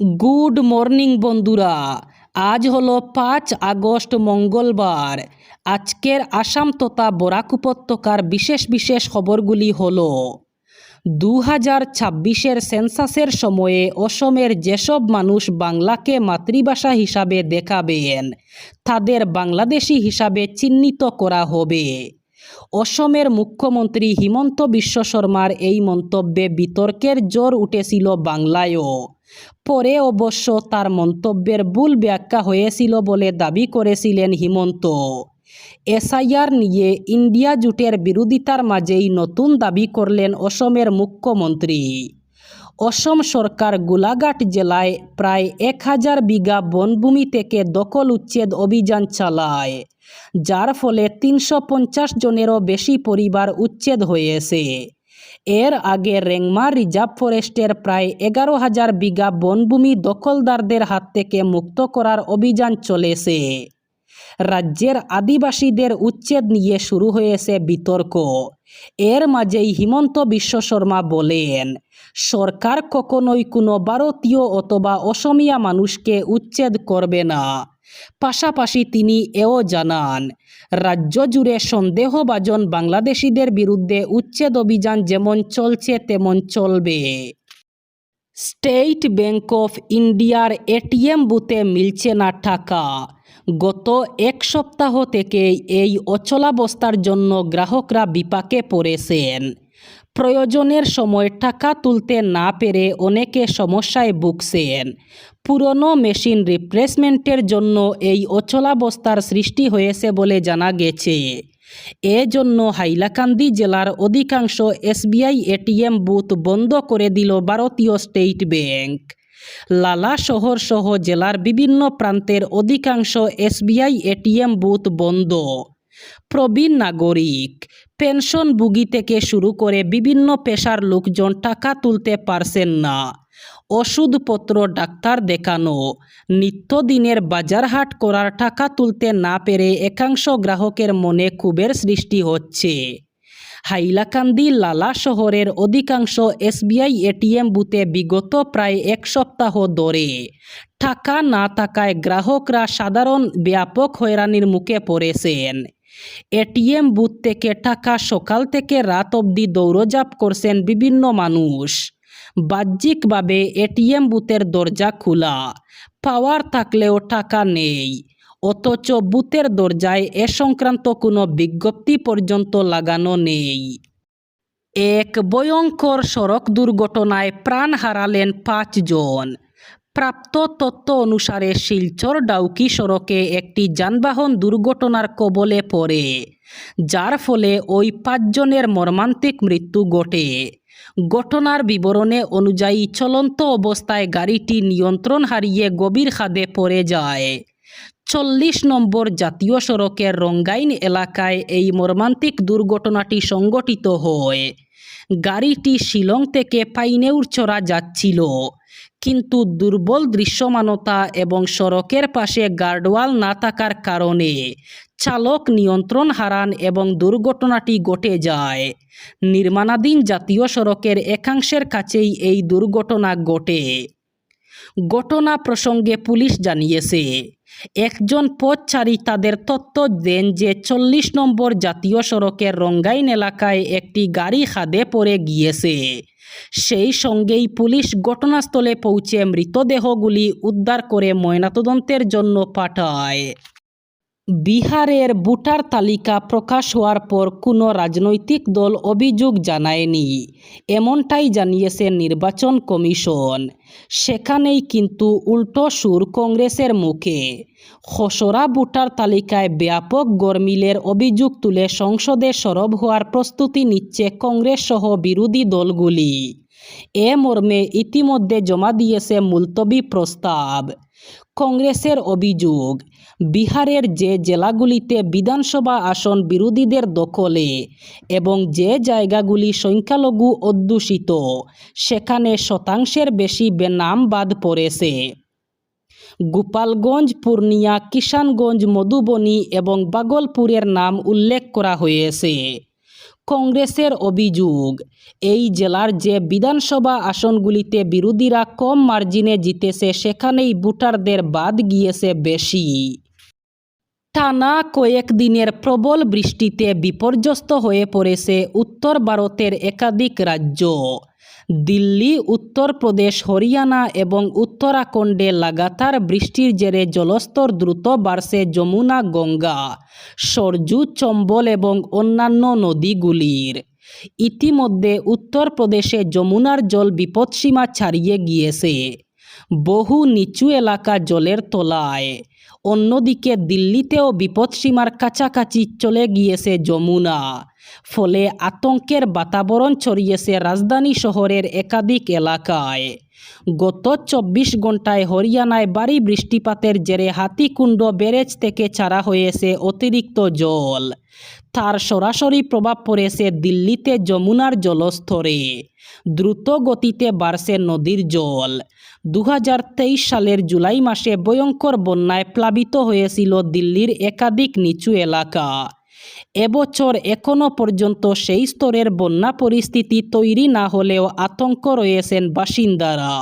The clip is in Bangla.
গুড মর্নিং বন্ধুরা। আজ হলো পাঁচ আগস্ট মঙ্গলবার। আজকের আসাম তথা বরাক উপত্যকার বিশেষ বিশেষ খবরগুলি হল দু হাজার ছাব্বিশের সেন্সাসের সময়ে অসমের যেসব মানুষ বাংলাকে মাতৃভাষা হিসাবে দেখাবেন, তাদের বাংলাদেশি হিসাবে চিহ্নিত করা হবে। অসমের মুখ্যমন্ত্রী হিমন্ত বিশ্ব শর্মার এই মন্তব্যে বিতর্কের জোর উঠেছিল বাংলায়ও। পরে অবশ্য তার মন্তব্যের ভুল ব্যাখ্যা হয়েছিল বলে দাবি করেছিলেন হিমন্ত। এসআইআর নিয়ে ইন্ডিয়া জুটের বিরোধিতার মাঝেই নতুন দাবি করলেন অসমের মুখ্যমন্ত্রী। অসম সরকার গোলাঘাট জেলায় প্রায় এক হাজার বিঘা বনভূমি থেকে দখল উচ্ছেদ অভিযান চালায়, যার ফলে তিনশো পঞ্চাশ জনেরও বেশি পরিবার উচ্ছেদ হয়েছে। এর আগে রেংমা রিজার্ভ ফরেস্টের প্রায় এগারো হাজার বিঘা বনভূমি দখলদারদের হাত থেকে মুক্ত করার অভিযান চলেছে। রাজ্যের আদিবাসীদের উচ্ছেদ নিয়ে শুরু হয়েছে বিতর্ক। এর মাঝেই হিমন্ত বিশ্ব শর্মা বলেন, সরকার কখনোই কোনো ভারতীয় অথবা অসমীয়া মানুষকে উচ্ছেদ করবে না। পাশাপাশি তিনি এও জানান, রাজ্য জুড়ে সন্দেহভাজন বাংলাদেশিদের বিরুদ্ধে উচ্ছেদ অভিযান যেমন চলছে তেমন চলবে। স্টেট ব্যাঙ্ক অফ ইন্ডিয়ার এটিএম বুথে মিলছে না টাকা। গত এক সপ্তাহ থেকে এই অচলাবস্থার জন্য গ্রাহকরা বিপাকে পড়েছেন। প্রয়োজনের সময় টাকা তুলতে না পেরে অনেকে সমস্যায় ভুগছেন। পুরনো মেশিন রিপ্লেসমেন্টের জন্য এই অচলাবস্থার সৃষ্টি হয়েছে বলে জানা গেছে। এজন্য হাইলাকান্দি জেলার অধিকাংশ এসবিআই এটিএম বুথ বন্ধ করে দিল ভারতীয় স্টেট ব্যাংক। লালা শহর সহ জেলার বিভিন্ন প্রান্তের অধিকাংশ এসবিআই এটিএম বুথ বন্ধ। প্রবীণ নাগরিক, পেনশনভোগী থেকে শুরু করে বিভিন্ন পেশার লোকজন টাকা তুলতে পারছেন না। ওষুধপত্র ডাক্তার দেখানো। নিত্যদিনের বাজারহাট করার টাকা তুলতে না পেরে একাংশ গ্রাহকের মনে ক্ষোভের সৃষ্টি হচ্ছে। হাইলাকান্দি লালা শহরের অধিকাংশ এসবিআই এটিএম বুথে বিগত প্রায় এক সপ্তাহ ধরে টাকা না থাকায় গ্রাহকরা সাধারণ ব্যাপক হয়রানির মুখে পড়েছেন। এটিএম বুথ থেকে টাকা সকাল থেকে রাত অবধি দৌড়জাপ করছেন বিভিন্ন মানুষ। বাহ্যিকভাবে এটিএম বুথের দরজা খোলা। পাওয়ার থাকলেও টাকা নেই। অথচ বুথের দরজায় এ সংক্রান্ত কোনো বিজ্ঞপ্তি পর্যন্ত লাগানো নেই। এক ভয়ঙ্কর সড়ক দুর্ঘটনায় প্রাণ হারালেন পাঁচজন প্রাপ্ত তথ্য অনুসারে শিলচর ডাউকি সড়কে একটি যানবাহন দুর্ঘটনার কবলে পড়ে। যার ফলে ওই পাঁচজনের মর্মান্তিক মৃত্যু ঘটে। ঘটনার বিবরণে অনুযায়ী চলন্ত অবস্থায় গাড়িটি নিয়ন্ত্রণ হারিয়ে গভীর খাদে পড়ে যায়। চল্লিশ নম্বর জাতীয় সড়কের রঙ্গাইন এলাকায় এই মর্মান্তিক দুর্ঘটনাটি সংঘটিত হয়। গাড়িটি শিলং থেকে পাইনেউরচড়া যাচ্ছিল। কিন্তু দুর্বল দৃশ্যমানতা এবং সড়কের পাশে গার্ডওয়াল না থাকার কারণে চালক নিয়ন্ত্রণ হারান এবং দুর্ঘটনাটি ঘটে যায়। নির্মাণাধীন জাতীয় সড়কের একাংশের কাছেই এই দুর্ঘটনা ঘটে। ঘটনা প্রসঙ্গে পুলিশ জানিয়েছে, একজন পথচারী তাদের তথ্য দেন যে চল্লিশ নম্বর জাতীয় সড়কের রঙ্গাইন এলাকায় একটি গাড়ি খাদে পড়ে গিয়েছে। সেই সঙ্গেই পুলিশ ঘটনাস্থলে পৌঁছে মৃতদেহগুলি উদ্ধার করে ময়নাতদন্তের জন্য পাঠায়। বিহারের ভোটার তালিকা প্রকাশ হওয়ার পর কোনো রাজনৈতিক দল অভিযোগ জানায়নি। এমনটাই জানিয়েছে নির্বাচন কমিশন। সেখানেই কিন্তু উল্টো সুর কংগ্রেসের মুখে। খসড়া ভোটার তালিকায় ব্যাপক গরমিলের অভিযোগ তুলে সংসদে সরব হওয়ার প্রস্তুতি নিচ্ছে কংগ্রেস সহ বিরোধী দলগুলি। এ মর্মে ইতিমধ্যে জমা দিয়েছে মুলতবি প্রস্তাব। কংগ্রেসের অভিযোগ, বিহারের যে জেলাগুলিতে বিধানসভা আসন বিরোধীদের দখলে এবং যে জায়গাগুলি সংখ্যালঘু অধ্যুষিত, সেখানে শতাংশের বেশি বেনাম বাদ পড়েছে। গোপালগঞ্জ, পূর্ণিয়া, কিষানগঞ্জ, মধুবনী এবং বাগলপুরের নাম উল্লেখ করা হয়েছে। কংগ্রেসের অভিযোগ, এই জেলার যে বিধানসভা আসনগুলিতে বিরোধীরা কম মার্জিনে জিতেছে, সেখানেই ভোটারদের বাদ গিয়েছে বেশি। টানা কয়েকদিনের প্রবল বৃষ্টিতে বিপর্যস্ত হয়ে পড়েছে উত্তর ভারতের একাধিক রাজ্য। দিল্লি উত্তরপ্রদেশ হরিয়ানা এবং উত্তরাখণ্ডে লাগাতার বৃষ্টির জেরে জলস্তর দ্রুত বাড়ছে যমুনা, গঙ্গা, সরজু, চম্বল এবং অন্যান্য নদীগুলির। ইতিমধ্যে উত্তরপ্রদেশে যমুনার জল বিপদসীমা ছাড়িয়ে গিয়েছে। বহু নিচু এলাকা জলের তলায়। অন্যদিকে দিল্লিতেও বিপদসীমার কাছাকাছি চলে গিয়েছে যমুনা। ফলে আতঙ্কের বাতাবরণ ছড়িয়েছে রাজধানী শহরের একাধিক এলাকায়। গত চব্বিশ ঘন্টায় হরিয়ানায় বাড়ি বৃষ্টিপাতের জেরে হাতিকুণ্ড ব্যারেজ থেকে ছাড়া হয়েছে অতিরিক্ত জল। তার সরাসরি প্রভাব পড়েছে দিল্লিতে যমুনার জলস্তরে। দ্রুত গতিতে বাড়ছে নদীর জল। দু হাজার তেইশ সালের জুলাই মাসে ভয়ঙ্কর বন্যায় প্লাবিত হয়েছিল দিল্লির একাধিক নিচু এলাকা। এবছর এখনও পর্যন্ত সেই স্তরের বন্যা পরিস্থিতি তৈরি না হলেও আতঙ্ক রয়েছেন বাসিন্দারা।